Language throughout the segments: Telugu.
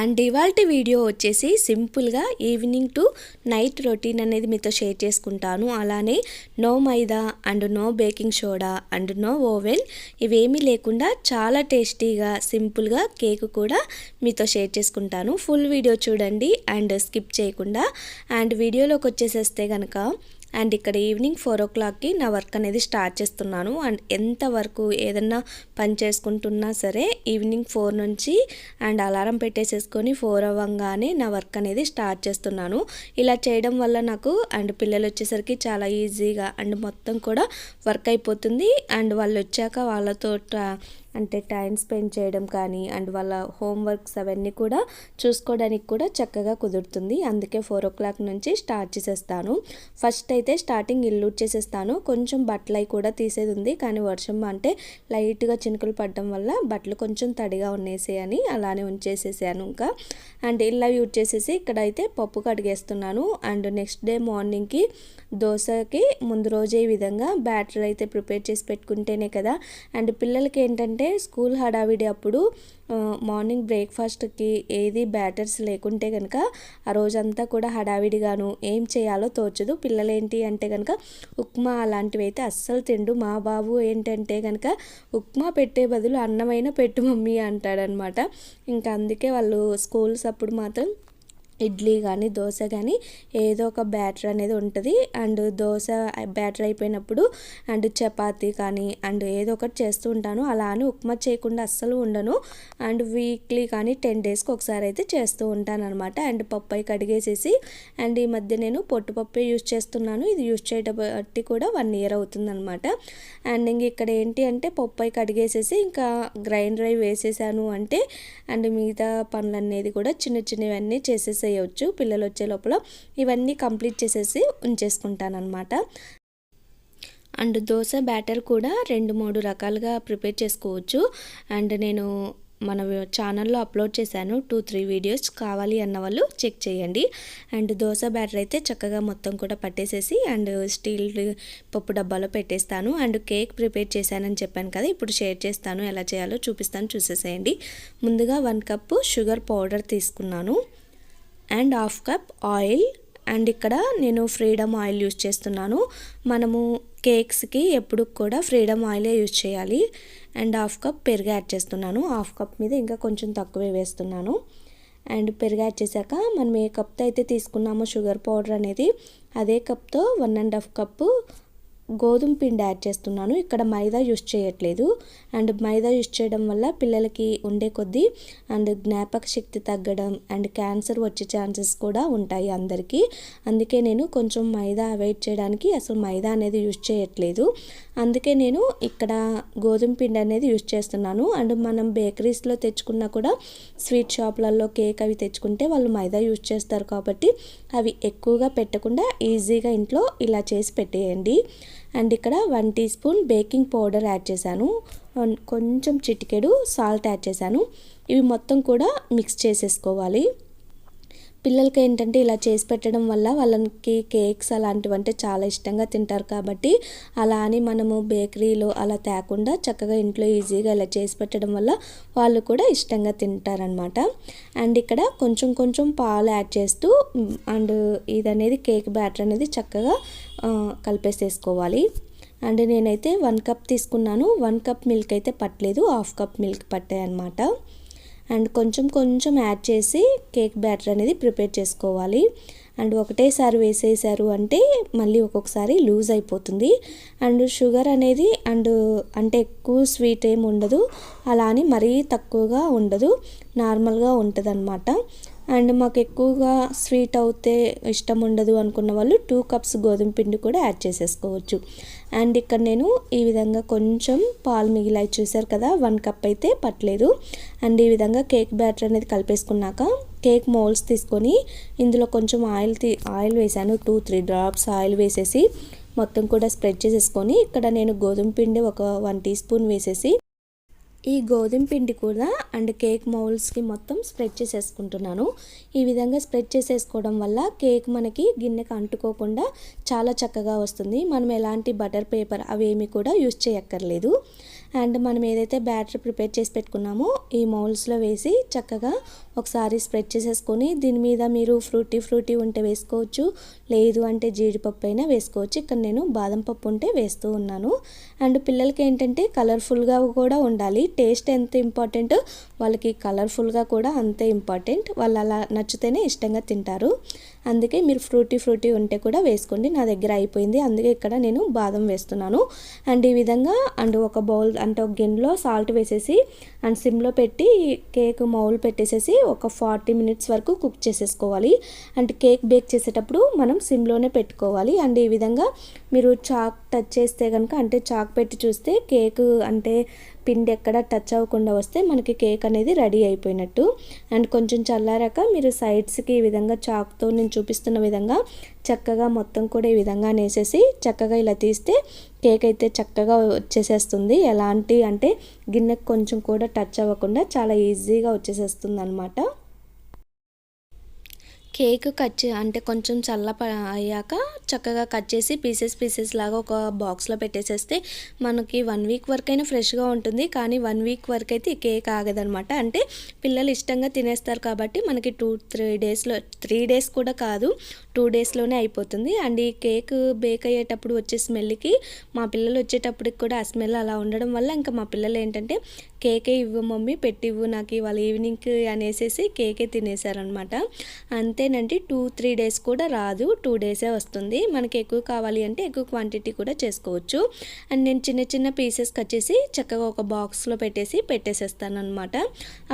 అండ్ ఇవాళ వీడియో వచ్చేసి సింపుల్గా ఈవినింగ్ టు నైట్ రొటీన్ అనేది మీతో షేర్ చేసుకుంటాను. అలానే no maida and no baking soda and no oven ఇవేమీ లేకుండా చాలా టేస్టీగా సింపుల్గా కేక్ కూడా మీతో షేర్ చేసుకుంటాను. ఫుల్ వీడియో చూడండి అండ్ స్కిప్ చేయకుండా. అండ్ వీడియోలోకి వచ్చేసేస్తే కనుక అండ్ ఇక్కడ ఈవినింగ్ ఫోర్ ఓ క్లాక్కి నా వర్క్ అనేది స్టార్ట్ చేస్తున్నాను. అండ్ ఎంత వరకు ఏదన్నా పని చేసుకుంటున్నా సరే ఈవినింగ్ ఫోర్ నుంచి అండ్ అలారం పెట్టేసేసుకొని ఫోర్ అవ్వగానే నా వర్క్ అనేది స్టార్ట్ చేస్తున్నాను. ఇలా చేయడం వల్ల నాకు అండ్ పిల్లలు వచ్చేసరికి చాలా ఈజీగా అండ్ మొత్తం కూడా వర్క్ అయిపోతుంది. అండ్ వాళ్ళు వచ్చాక వాళ్ళతో అంటే టైం స్పెండ్ చేయడం కానీ అండ్ వాళ్ళ హోంవర్క్స్ అవన్నీ కూడా చూసుకోవడానికి కూడా చక్కగా కుదురుతుంది. అందుకే ఫోర్ ఓ క్లాక్ నుంచి స్టార్ట్ చేసేస్తాను. ఫస్ట్ అయితే స్టార్టింగ్ ఇల్లు చేసేస్తాను కొంచెం బట్టలు అవి కూడా తీసేది ఉంది. కానీ వర్షం అంటే లైట్గా చినుకులు పడడం వల్ల బట్టలు కొంచెం తడిగా ఉన్నాయని అలానే ఉంచేసేసాను ఇంకా. అండ్ ఇల్లు యూజ్ చేసేసి ఇక్కడైతే పప్పు కడిగేస్తున్నాను. అండ్ నెక్స్ట్ డే మార్నింగ్కి దోశకి ముందు రోజే ఈ విధంగా బ్యాటర్ అయితే ప్రిపేర్ చేసి పెట్టుకుంటేనే కదా. అండ్ పిల్లలకి ఏంటంటే స్కూల్ హడావిడి అప్పుడు మార్నింగ్ బ్రేక్ఫాస్ట్కి ఏది బ్యాటర్స్ లేకుంటే కనుక ఆ రోజంతా కూడా హడావిడిగాను ఏం చేయాలో తోచదు. పిల్లలేంటి అంటే కనుక ఉప్మా అలాంటివి అయితే అస్సలు తిండు. మా బాబు ఏంటంటే కనుక ఉప్మా పెట్టే బదులు అన్నమైన పెట్టు మమ్మీ అంటాడనమాట. ఇంకా అందుకే వాళ్ళు స్కూల్స్ అప్పుడు మాత్రం ఇడ్లీ కానీ దోశ కానీ ఏదో ఒక బ్యాటర్ అనేది ఉంటుంది. అండ్ దోశ బ్యాటర్ అయిపోయినప్పుడు అండ్ చపాతీ కానీ అండ్ ఏదో ఒకటి చేస్తూ ఉంటాను. అలా అని ఉప్మా చేయకుండా అస్సలు ఉండను. అండ్ వీక్లీ కానీ టెన్ డేస్కి ఒకసారి అయితే చేస్తూ ఉంటాను అనమాట అండ్ పప్పు అయి కడిగేసేసి అండ్ ఈ మధ్య నేను పొట్టుపప్పే యూజ్ చేస్తున్నాను. ఇది యూజ్ చేయటబట్టి కూడా వన్ ఇయర్ అవుతుందన్నమాట. అండ్ ఇంక ఇక్కడ ఏంటి అంటే పప్పు అయి కడిగేసేసి ఇంకా గ్రైండర్ అయి వేసేసాను అంటే అండ్ మిగతా పనులు అనేది కూడా చిన్న చిన్నవన్నీ చేసేసాయి చేయవచ్చు పిల్లలు వచ్చే లోపల ఇవన్నీ కంప్లీట్ చేసేసి ఉంచేసుకుంటాను అనమాట అండ్ దోశ బ్యాటర్ కూడా రెండు మూడు రకాలుగా ప్రిపేర్ చేసుకోవచ్చు. అండ్ నేను మన ఛానల్లో అప్లోడ్ చేశాను. టూ త్రీ వీడియోస్ కావాలి అన్న వాళ్ళు చెక్ చేయండి. అండ్ దోశ బ్యాటర్ అయితే చక్కగా మొత్తం కూడా పట్టేసేసి అండ్ స్టీల్ పప్పు డబ్బాలో పెట్టేస్తాను. అండ్ కేక్ ప్రిపేర్ చేశానని చెప్పాను కదా ఇప్పుడు షేర్ చేస్తాను. ఎలా చేయాలో చూపిస్తాను చూసేసేయండి. ముందుగా వన్ కప్పు షుగర్ పౌడర్ తీసుకున్నాను. And half cup oil. And ఇక్కడ నేను ఫ్రీడమ్ ఆయిల్ యూజ్ చేస్తున్నాను. మనము కేక్స్కి ఎప్పుడు కూడా ఫ్రీడమ్ ఆయిలే యూజ్ చేయాలి. అండ్ హాఫ్ కప్ పెరుగు యాడ్ చేస్తున్నాను. హాఫ్ కప్ మీద ఇంకా కొంచెం తక్కువే వేస్తున్నాను. అండ్ పెరుగు యాడ్ చేశాక మనం ఏ కప్తో అయితే తీసుకున్నామో షుగర్ పౌడర్ అనేది అదే కప్తో వన్ అండ్ హాఫ్ కప్పు గోధుమ పిండి యాడ్ చేస్తున్నాను. ఇక్కడ మైదా యూస్ చేయట్లేదు. అండ్ మైదా యూస్ చేయడం వల్ల పిల్లలకి ఉండే కొద్దీ అండ్ జ్ఞాపక శక్తి తగ్గడం అండ్ క్యాన్సర్ వచ్చే ఛాన్సెస్ కూడా ఉంటాయి అందరికీ. అందుకే నేను కొంచెం మైదా అవాయిడ్ చేయడానికి అసలు మైదా అనేది యూస్ చేయట్లేదు. అందుకే నేను ఇక్కడ గోధుమ పిండి అనేది యూజ్ చేస్తున్నాను. అండ్ మనం బేకరీస్లో తెచ్చుకున్నా కూడా స్వీట్ షాప్లలో కేక్ అవి తెచ్చుకుంటే వాళ్ళు మైదా యూజ్ చేస్తారు కాబట్టి అవి ఎక్కువగా పెట్టకుండా ఈజీగా ఇంట్లో ఇలా చేసి పెట్టేయండి. అండ్ ఇక్కడ one teaspoon baking powder add చేశాను. కొంచెం చిటికెడు సాల్ట్ యాడ్ చేశాను. ఇవి మొత్తం కూడా మిక్స్ చేసేసుకోవాలి. పిల్లలకి ఏంటంటే ఇలా చేసి పెట్టడం వల్ల వాళ్ళకి కేక్స్ అలాంటివి అంటే చాలా ఇష్టంగా తింటారు కాబట్టి అలా అని మనము బేకరీలో అలా తేకుండా చక్కగా ఇంట్లో ఈజీగా ఇలా చేసి పెట్టడం వల్ల వాళ్ళు కూడా ఇష్టంగా తింటారనమాట అండ్ ఇక్కడ కొంచెం కొంచెం పాలు యాడ్ చేస్తూ అండ్ ఇది అనేది కేక్ బ్యాటర్ అనేది చక్కగా కలిపేసేసుకోవాలి. అండ్ నేనైతే వన్ కప్ తీసుకున్నాను. వన్ కప్ మిల్క్ అయితే పట్టలేదు. హాఫ్ కప్ మిల్క్ పట్టాయి అనమాట అండ్ కొంచెం కొంచెం యాడ్ చేసి కేక్ బ్యాటర్ అనేది ప్రిపేర్ చేసుకోవాలి. అండ్ ఒకటేసారి వేసేసారు అంటే మళ్ళీ ఒక్కొక్కసారి లూజ్ అయిపోతుంది. అండ్ షుగర్ అనేది అండ్ అంటే ఎక్కువ స్వీట్ ఏమి ఉండదు. అలా అని మరీ తక్కువగా ఉండదు. నార్మల్గా ఉంటుంది అనమాట అండ్ మాకు ఎక్కువగా స్వీట్ అవుతే ఇష్టం ఉండదు అనుకున్న వాళ్ళు టూ కప్స్ గోధుమ పిండి కూడా యాడ్ చేసేసుకోవచ్చు. అండ్ ఇక్కడ నేను ఈ విధంగా కొంచెం పాలు మిగిలాయి చూసారు కదా వన్ కప్ అయితే పట్టలేదు. అండ్ ఈ విధంగా కేక్ బ్యాటర్ అనేది కలిపేసుకున్నాక కేక్ మోల్డ్స్ తీసుకొని ఇందులో కొంచెం ఆయిల్ ఆయిల్ వేసాను టూ త్రీ డ్రాప్స్ ఆయిల్ వేసేసి మొత్తం కూడా స్ప్రెడ్ చేసేసుకొని ఇక్కడ నేను గోధుమ పిండి ఒక వన్ టీ స్పూన్ వేసేసి ఈ గోధుమ పిండి కూడా అండ్ కేక్ మౌల్స్కి మొత్తం స్ప్రెడ్ చేసేసుకుంటున్నాను. ఈ విధంగా స్ప్రెడ్ చేసేసుకోవడం వల్ల కేక్ మనకి గిన్నెకి అంటుకోకుండా చాలా చక్కగా వస్తుంది. మనం ఎలాంటి బటర్ పేపర్ అవేమి కూడా యూస్ చేయక్కర్లేదు. అండ్ మనం ఏదైతే బ్యాటర్ ప్రిపేర్ చేసి పెట్టుకున్నామో ఈ మౌల్స్లో వేసి చక్కగా ఒకసారి స్ప్రెడ్ చేసేసుకొని దీని మీద మీరు ఫ్రూటీ ఫ్రూటీ ఉంటే వేసుకోవచ్చు లేదు అంటే జీడిపప్పు అయినా వేసుకోవచ్చు. ఇక్కడ నేను బాదం పప్పు ఉంటే వేస్తూ ఉన్నాను. అండ్ పిల్లలకి ఏంటంటే కలర్ఫుల్గా కూడా ఉండాలి. టేస్ట్ ఎంత ఇంపార్టెంట్ వాళ్ళకి కలర్ఫుల్గా కూడా అంతే ఇంపార్టెంట్. వాళ్ళు అలా నచ్చితేనే ఇష్టంగా తింటారు. అందుకే మీరు ఫ్రూటీ ఫ్రూటీ ఉంటే కూడా వేసుకోండి. నా దగ్గర అయిపోయింది. అందుకే ఇక్కడ నేను బాదం వేస్తున్నాను. అండ్ ఈ విధంగా అండ్ ఒక బౌల్ అంటే ఒక గిన్నెలో సాల్ట్ వేసేసి అండ్ సిమ్లో పెట్టి కేక్ మౌల్ పెట్టేసేసి ఒక ఫార్టీ మినిట్స్ వరకు కుక్ చేసేసుకోవాలి. అండ్ కేక్ బేక్ చేసేటప్పుడు మనం సిమ్లోనే పెట్టుకోవాలి. అండ్ ఈ విధంగా మీరు చాక్ టచ్ చేస్తే కనుక అంటే చాక్ పెట్టి చూస్తే కేక్ అంటే పిండి ఎక్కడ టచ్ అవ్వకుండా వస్తే మనకి కేక్ అనేది రెడీ అయిపోయినట్టు. అండ్ కొంచెం చల్లారాక మీరు సైడ్స్కి ఈ విధంగా చాక్తో నేను చూపిస్తున్న విధంగా చక్కగా మొత్తం కూడా ఈ విధంగా నేసేసి చక్కగా ఇలా తీస్తే కేక్ అయితే చక్కగా వచ్చేసేస్తుంది. ఎలాంటి అంటే గిన్నెకి కొంచెం కూడా టచ్ అవ్వకుండా చాలా ఈజీగా వచ్చేసేస్తుంది అనమాట కేక్ కట్ అంటే కొంచెం చల్ల అయ్యాక చక్కగా కట్ చేసి పీసెస్ పీసెస్ లాగా ఒక బాక్స్లో పెట్టేసేస్తే మనకి వన్ వీక్ వరకు అయినా ఫ్రెష్గా ఉంటుంది. కానీ వన్ వీక్ వరకు అయితే ఈ కేక్ ఆగదనమాట అంటే పిల్లలు ఇష్టంగా తినేస్తారు కాబట్టి మనకి టూ త్రీ డేస్లో త్రీ డేస్ కూడా కాదు టూ డేస్లోనే అయిపోతుంది. అండ్ ఈ కేక్ బేక్ అయ్యేటప్పుడు వచ్చే స్మెల్కి మా పిల్లలు వచ్చేటప్పటికి కూడా ఆ స్మెల్ అలా ఉండడం వల్ల ఇంకా మా పిల్లలు ఏంటంటే కేకే ఇవ్వు మమ్మీ పెట్టివ్వు నాకు ఇవాళ ఈవినింగ్కి అనేసేసి కేకే తినేసారనమాట అంతేనండి. టూ త్రీ డేస్ కూడా రాదు. టూ డేసే వస్తుంది. మనకి ఎక్కువ కావాలి అంటే ఎక్కువ క్వాంటిటీ కూడా చేసుకోవచ్చు. అండ్ నేను చిన్న చిన్న పీసెస్ కట్ చేసి చక్కగా ఒక బాక్స్లో పెట్టేసి పెట్టేసేస్తాను అనమాట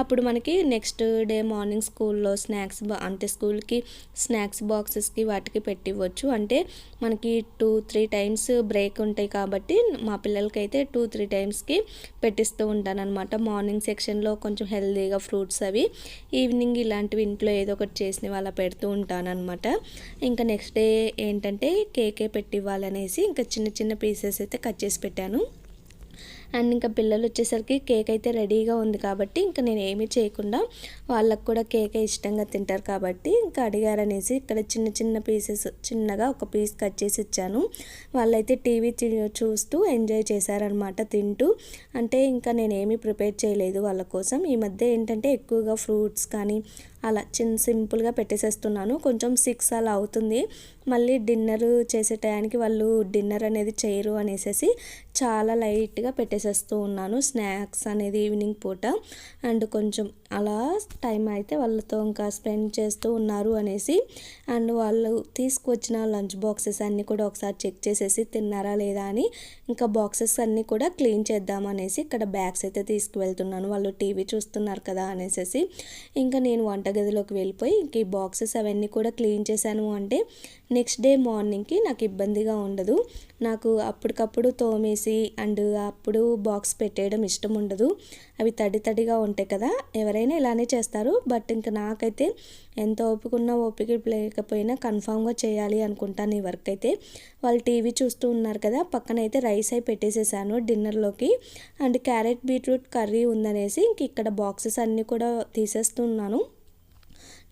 అప్పుడు మనకి నెక్స్ట్ డే మార్నింగ్ స్కూల్లో స్నాక్స్ అంటే స్కూల్కి స్నాక్స్ బాక్సెస్కి వాటికి పెట్టివ్వచ్చు. అంటే మనకి టూ త్రీ టైమ్స్ బ్రేక్ ఉంటాయి కాబట్టి మా పిల్లలకైతే టూ త్రీ టైమ్స్కి పెట్టిస్తూ ఉంటాను అనమాట మార్నింగ్ సెక్షన్లో కొంచెం హెల్తీగా ఫ్రూట్స్ అవి ఈవినింగ్ ఇలాంటివి ఇంట్లో ఏదో ఒకటి చేసిన వాళ్ళ పెడుతూ ఉంటానన్నమాట. ఇంకా నెక్స్ట్ డే ఏంటంటే కేకే పెట్టి ఇవ్వాలనేసి ఇంకా చిన్న చిన్న పీసెస్ అయితే కట్ చేసి పెట్టాను. అండ్ ఇంకా పిల్లలు వచ్చేసరికి కేక్ అయితే రెడీగా ఉంది కాబట్టి ఇంకా నేను ఏమీ చేయకుండా వాళ్ళకు కూడా కేక్ ఇష్టంగా తింటారు కాబట్టి ఇంకా అడిగారనేసి ఇక్కడ చిన్న చిన్న పీసెస్ చిన్నగా ఒక పీస్ కట్ చేసి ఇచ్చాను. వాళ్ళైతే టీవీ చూస్తూ ఎంజాయ్ చేశారనమాట తింటూ. అంటే ఇంకా నేను ఏమీ ప్రిపేర్ చేయలేదు వాళ్ళ కోసం. ఈ మధ్య ఏంటంటే ఎక్కువగా ఫ్రూట్స్ కానీ అలా చిన్న సింపుల్గా పెట్టేసేస్తున్నాను. కొంచెం సిక్స్ అలా అవుతుంది. మళ్ళీ డిన్నర్ చేసే టయానికి వాళ్ళు డిన్నర్ అనేది చేయరు అనేసి చాలా లైట్గా పెట్టేసేస్తూ ఉన్నాను. స్నాక్స్ అనేది ఈవినింగ్ పూట. అండ్ కొంచెం అలా టైం అయితే వాళ్ళతో ఇంకా స్పెండ్ చేస్తూ ఉన్నారు అనేసి. అండ్ వాళ్ళు తీసుకొచ్చిన లంచ్ బాక్సెస్ అన్నీ కూడా ఒకసారి చెక్ చేసేసి తిన్నారా లేదా అని ఇంకా బాక్సెస్ అన్నీ కూడా క్లీన్ చేద్దాం అనేసి ఇక్కడ బ్యాగ్స్ అయితే తీసుకువెళ్తున్నాను. వాళ్ళు టీవీ చూస్తున్నారు కదా అనేసి ఇంకా నేను వంటగదిలోకి వెళ్ళిపోయి ఇంక ఈ బాక్సెస్ అవన్నీ కూడా క్లీన్ చేశాను అంటే నెక్స్ట్ డే మార్నింగ్కి నాకు ఇబ్బందిగా ఉండదు. నాకు అప్పటికప్పుడు తోమేసి అండ్ అప్పుడు బాక్స్ పెట్టేయడం ఇష్టం ఉండదు. అవి తడి తడిగా ఉంటాయి కదా ఎవరైనా ఇలానే చేస్తారు. బట్ ఇంకా నాకైతే ఎంత ఓపిక ఓపిక లేకపోయినా కన్ఫామ్గా చేయాలి అనుకుంటాను ఈ వర్క్ అయితే. వాళ్ళు టీవీ చూస్తూ ఉన్నారు కదా పక్కన అయితే రైస్ అయి పెట్టేసేసాను డిన్నర్లోకి. అండ్ క్యారెట్ బీట్రూట్ కర్రీ ఉందనేసి ఇంక ఇక్కడ బాక్సెస్ అన్నీ కూడా తీసేస్తున్నాను.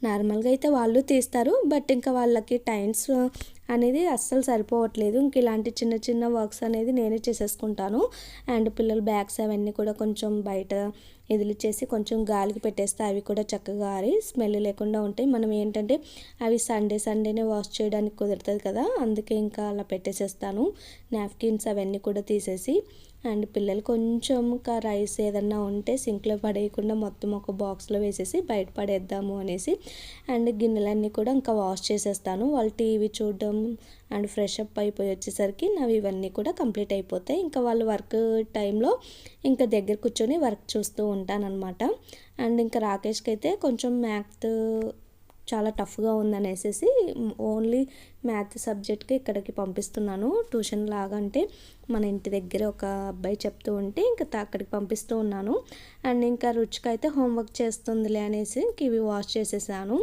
నార్మల్గా అయితే వాళ్ళు తీస్తారు బట్ ఇంకా వాళ్ళకి టైమ్స్ అనేది అస్సలు సరిపోవట్లేదు. ఇంక ఇలాంటి చిన్న చిన్న వర్క్స్ అనేది నేనే చేసేసుకుంటాను. అండ్ పిల్లల బ్యాగ్స్ అవన్నీ కూడా కొంచెం బయట ఎదిలిచ్చేసి కొంచెం గాలికి పెట్టేస్తే అవి కూడా చక్కగా ఆరి స్మెల్ లేకుండా ఉంటాయి. మనం ఏంటంటే అవి సండే సండేనే వాష్ చేయడానికి కుదురుతుంది కదా అందుకే ఇంకా అలా పెట్టేసేస్తాను. నాప్కిన్స్ అవన్నీ కూడా తీసేసి అండ్ పిల్లలు కొంచెం ఇంకా రైస్ ఏదన్నా ఉంటే సింక్లో పడేయకుండా మొత్తం ఒక బాక్స్లో వేసేసి బయట పడేద్దాము అనేసి అండ్ గిన్నెలన్నీ కూడా ఇంకా వాష్ చేసేస్తాను. వాళ్ళు టీవీ చూడడం అండ్ ఫ్రెష్ అప్ అయిపోయి వచ్చేసరికి నావి ఇవన్నీ కూడా కంప్లీట్ అయిపోతాయి. ఇంకా వాళ్ళు వర్క్ టైంలో ఇంకా దగ్గర కూర్చొని వర్క్ చూస్తూ ఉంటానన్నమాట. అండ్ ఇంకా రాకేష్కి అయితే కొంచెం మ్యాథ్ చాలా టఫ్గా ఉందనేసేసి ఓన్లీ మ్యాథ్ సబ్జెక్ట్కి ఇక్కడికి పంపిస్తున్నాను. ట్యూషన్ లాగా అంటే మన ఇంటి దగ్గర ఒక అబ్బాయి చెప్తూ ఉంటే ఇంకా అక్కడికి పంపిస్తూ ఉన్నాను. అండ్ ఇంకా రుచికి అయితే హోంవర్క్ చేస్తుందిలే అనేసి ఇంక ఇవి వాష్ చేసేసాను.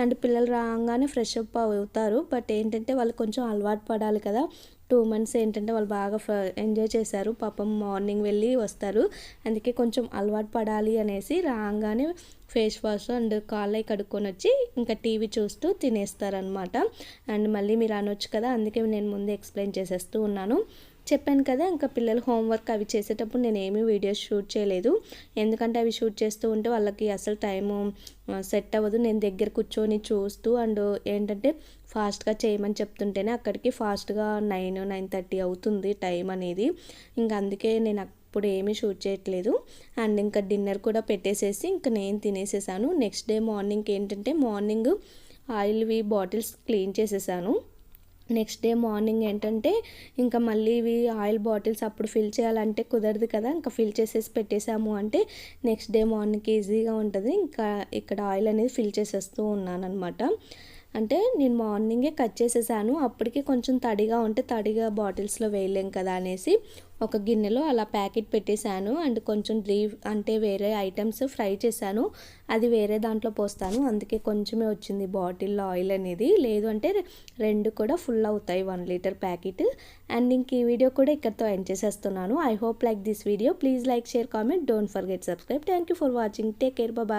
అండ్ పిల్లలు రాగానే ఫ్రెష్ అప్ అవుతారు. బట్ ఏంటంటే వాళ్ళు కొంచెం అలవాటు పడాలి కదా. టూ మంత్స్ ఏంటంటే వాళ్ళు బాగా ఎంజాయ్ చేశారు. పాపం మార్నింగ్ వెళ్ళి వస్తారు. అందుకే కొంచెం అలవాటు పడాలి అనేసి రాగానే ఫేస్ వాష్ అండ్ కాళ్ళై కడుక్కొని వచ్చి ఇంకా టీవీ చూస్తూ తినేస్తారనమాట అండ్ మళ్ళీ మీరు అనొచ్చు కదా అందుకే నేను ముందే ఎక్స్ప్లెయిన్ చేసేస్తూ ఉన్నాను. చెప్పాను కదా ఇంకా పిల్లలు హోంవర్క్ అవి చేసేటప్పుడు నేను ఏమీ వీడియోస్ షూట్ చేయలేదు. ఎందుకంటే అవి షూట్ చేస్తూ ఉంటే వాళ్ళకి అసలు టైము సెట్ అవ్వదు. నేను దగ్గర కూర్చొని చూస్తూ అండ్ ఏంటంటే ఫాస్ట్గా చేయమని చెప్తుంటేనే అక్కడికి ఫాస్ట్గా నైన్ నైన్ థర్టీ అవుతుంది టైం అనేది. ఇంకా అందుకే నేను అప్పుడు ఏమీ షూట్ చేయట్లేదు. అండ్ ఇంకా డిన్నర్ కూడా పెట్టేసేసి ఇంకా నేను తినేసేసాను. నెక్స్ట్ డే మార్నింగ్ ఏంటంటే మార్నింగ్ ఆయిల్వి బాటిల్స్ క్లీన్ చేసేసాను. నెక్స్ట్ డే మార్నింగ్ ఏంటంటే ఇంకా మళ్ళీ ఇవి ఆయిల్ బాటిల్స్ అప్పుడు ఫిల్ చేయాలంటే కుదరదు కదా ఇంకా ఫిల్ చేసేసి పెట్టేసాము అంటే నెక్స్ట్ డే మార్నింగ్కి ఈజీగా ఉంటుంది. ఇంకా ఇక్కడ ఆయిల్ అనేది ఫిల్ చేసేస్తూ ఉన్నాను అనమాట అంటే నేను మార్నింగే కట్ చేసేసాను. అప్పటికి కొంచెం తడిగా ఉంటే తడిగా బాటిల్స్లో వేయలేం కదా అనేసి ఒక గిన్నెలో అలా ప్యాకెట్ పెట్టేశాను. అండ్ కొంచెం డ్రీ అంటే వేరే ఐటమ్స్ ఫ్రై చేశాను. అది వేరే దాంట్లో పోస్తాను. అందుకే కొంచెమే వచ్చింది బాటిల్లో ఆయిల్ అనేది. లేదు అంటే రెండు కూడా ఫుల్ అవుతాయి వన్ లీటర్ ప్యాకెట్. అండ్ ఇంక ఈ వీడియో కూడా ఇక్కడితో ఎండ్ చేసేస్తున్నాను. I hope like this video. Please like share comment. Don't forget subscribe. Thank you for watching. Take care. Baba